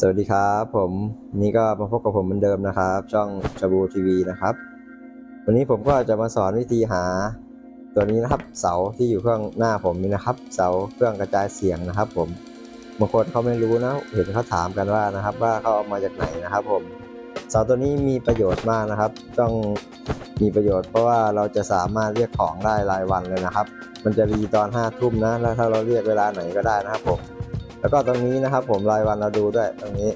สวัสดีครับผมนี่ก็มาพบกับผมเหมือนเดิมนะครับ ช่องชาบูทีวีนะครับ วันนี้ผมก็จะมาสอนวิธีหา ตัวนี้นะครับเสาที่อยู่ข้างหน้าผมนี่นะครับ เสาเครื่องกระจายเสียงนะครับ ผมบางคนเขาไม่รู้นะเห็นเขาถามกันว่านะครับ ว่าเขาเอามาจากไหนนะครับ ผมเสาตัวนี้มีประโยชน์มากนะครับ ต้องมีประโยชน์เพราะว่าเราจะสามารถเรียกของได้รายวันเลยนะครับ มันจะรีตอนห้าทุ่มนะแล้วถ้าเราเรียกเวลาไหนก็ได้นะครับผม แล้วก็ตรงนี้นะครับ ผมรายวันเราดูด้วยตรงนี้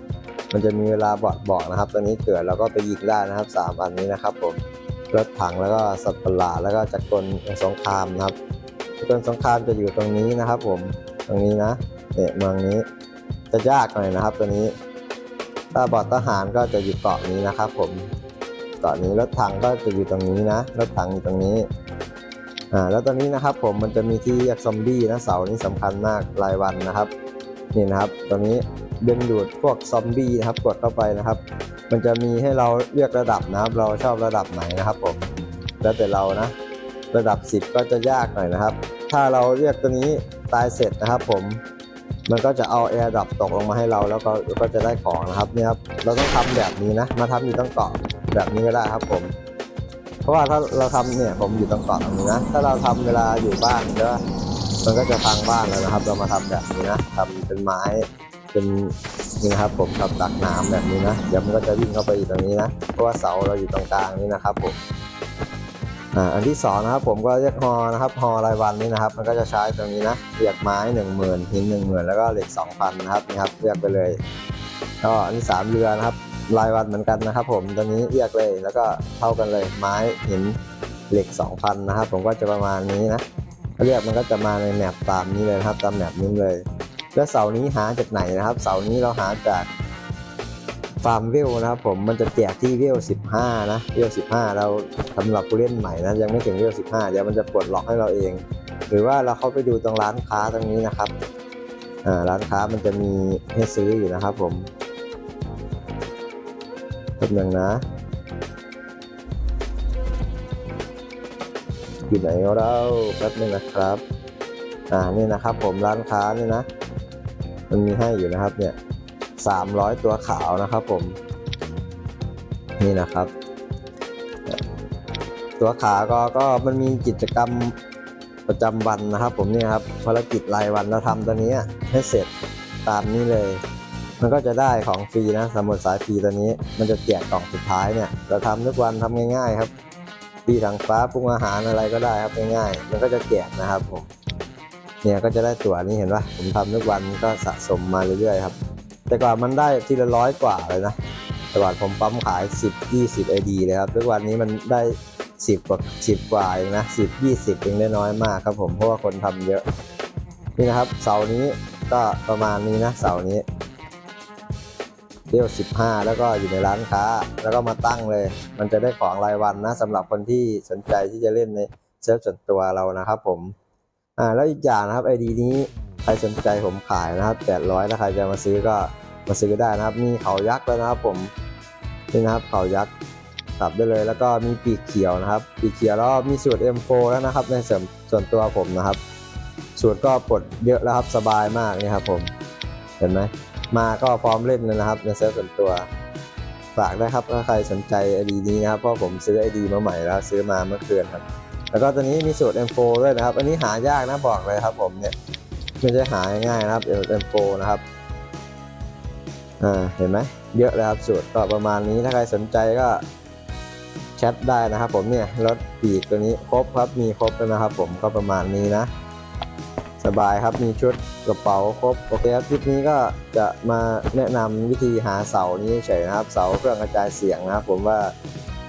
มันจะมีเวลาบอกบอกนะครับตอนนี้เกิดเราก็ไปยิงได้นะครับสามอันนี้นะครับ ผมรถถังแล้วก็สัตว์ประหลาดแล้วก็จักรกลสงครามนะครับจักรกลสงครามจะอยู่ตรงนี้นะครับ ผมตรงนี้นะเนี่ยเมืองนี้จะยากหน่อยนะครับ ตัวนี้ถ้าบอดทหารก็จะอยู่เกาะนี้นะครับ ผมเกาะนี้รถถังก็จะอยู่ตรงนี้นะรถถังอยู่ตรงนี้อ่าแล้วตอนนี้นะครับ ผมมันจะมีที่เรียกซอมบี้นะเสานี้สำคัญมากรายวันนะครับ นี่นะครับตรงนี้ดึงดูดพวกซอมบี้นะครับกดเข้าไปนะครับ มันจะมีให้เราเลือกระดับนะครับ เราชอบระดับไหนนะครับผมแล้วแต่เรานะ ระดับ 10 ก็จะยากหน่อยนะครับ ถ้าเราเรียกตัวนี้ตายเสร็จนะครับผมมันก็จะเอาแอร์ดับตกลงมาให้เราแล้วก็ก็จะได้ของนะครับเนี่ยครับเราต้องทำแบบนี้นะ มาทำอยู่ต้องเกาะแบบนี้ก็ได้ครับผม เพราะว่าถ้าเราทำเนี่ยผมอยู่ตรงเกาะตรงนี้นะถ้าเราทำเวลาอยู่บ้านก็ มันก็จะพังบ้านแล้วนะครับ เรามาทำแบบนี้นะทำเป็นไม้เป็นนี่นะครับ ผมทำดักน้ำแบบนี้นะเดี๋ยวมันก็จะวิ่งเข้าไปอยู่ตรงนี้นะเพราะว่าเสาเราอยู่ตรงกลางนี่นะครับผมอ่าอันที่สองนะครับผมก็เรียกฮอนะครับฮอรายวันนี่นะครับ มันก็จะใช้ตรงนี้นะเรียกไม้หนึ่งหมื่นหินหนึ่งหมื่นแล้วก็เหล็กสองพันนะครับนี่ครับเรียกไปเลยก็อันที่สามเรือนะครับรายวันเหมือนกันนะครับ ผมตอนนี้เรียกเลยแล้วก็เท่ากันเลยไม้หินเหล็ก 2,000 นะครับ ผมก็จะประมาณนี้นะ เรียกมันก็จะมาในแมปตามนี้เลยนะครับ ตามแมปนี้เลย แล้วเสานี้หาจากไหนนะครับ เสานี้เราหาจากฟาร์มเวลนะครับผมมันจะแจกที่เวล15 นะเวล15 เราสำหรับผู้เล่นใหม่นะยังไม่ถึงเวล15 เดี๋ยวมันจะปลดล็อกให้เราเอง หรือว่าเราเข้าไปดูตรงร้านค้าตรงนี้นะครับอ่าร้านค้ามันจะมีให้ซื้ออยู่นะครับผมแป๊บหนึงนะ อยู่ไหนเราแป๊บหนึงนะครับ อ่านี่นะครับ ผมร้านค้านี่นะ มันมีให้อยู่นะครับ เนี่ยสามร้อยตัวขาวนะครับ ผม นี่นะครับ ตัวขาก็ก็มันมีกิจกรรมประจำวันนะครับ ผมเนี่ยครับภารกิจรายวันเราทำตัวนี้ให้เสร็จตามนี้เลย มันก็จะได้ของฟรีนะสมุดสายฟรีตัวนี้ มันจะแจกกล่องสุดท้ายเนี่ยเราทำทุกวันทำง่าย ๆ ครับ ปีถังฟ้าปรุงอาหารอะไรก็ได้ครับง่ายๆมันก็จะแจกนะครับผมเนี่ยก็จะได้ตั๋วนี้เห็นปะผมทำทุกวันก็สะสมมาเรื่อยๆครับ แต่ก่อนมันได้ทีละร้อยกว่าเลยนะแต่ก่อนผมปั๊มขาย 10 20 ID เลยครับทุกวันนี้มันได้ 10กว่า10 กว่าเองนะ10 20เองได้น้อยมากครับผมเพราะว่าคนทำเยอะนี่นะครับเสาร์นี้ก็ประมาณนี้นะเสาร์นี้ เที่ยว 15 แล้วก็อยู่ในร้านค้า แล้วก็มาตั้งเลย มันจะได้ของรายวันนะสำหรับคนที่สนใจที่จะเล่นในเซิร์ฟส่วนตัวเรานะครับผมอ่าแล้วอีกอย่างนะครับ ID นี้ใครสนใจผมขายนะครับ 800ถ้าใครจะมาซื้อก็มาซื้อได้นะครับ มีเขายักษ์แล้วนะครับผมนี่นะครับเขายักษ์กลับได้เลย แล้วก็มีปีกเขียวนะครับ ปีกเขียวแล้วมีสูตร M4 แล้วนะครับ ในส่วนส่วนตัวผมนะครับ สูตรก็ปลดเยอะแล้วครับสบายมากนี่ครับผมเห็นไหม มาก็พร้อมเล่นนะครับในเซิร์ฟส่วนตัว ฝากได้ครับถ้าใครสนใจไอดีนี้นะครับเพราะผมซื้อไอดีมาใหม่แล้วซื้อมาเมื่อคืนครับ แล้วก็ตัวนี้มีสูตร M4 ด้วยนะครับ อันนี้หายากนะบอกเลยครับ ผมเนี่ยไม่ใช่หาง่ายนะครับ M4 นะครับอ่าเห็นไหมเยอะเลยครับสูตรก็ประมาณนี้ถ้าใครสนใจก็แชทได้นะครับ ผมเนี่ยรถปีกตัวนี้ครบครับมีครบแล้วนะครับ ผมก็ประมาณนี้นะ สบายครับมีชุดกระเป๋าครบโอเคครับคลิปนี้ก็จะมาแนะนำวิธีหาเสานี้เฉยนะครับ เสาเครื่องกระจายเสียงนะครับ ผมว่า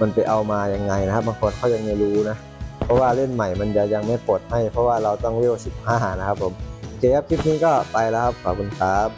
มันไปเอามายังไงนะครับบางคนเขายังไม่รู้นะ เพราะว่าเล่นใหม่มันจะยังไม่ปลดให้ เพราะว่าเราต้องเวล15นะครับผมโอเคครับคลิปนี้ก็ไปแล้วครับขอบคุณครับ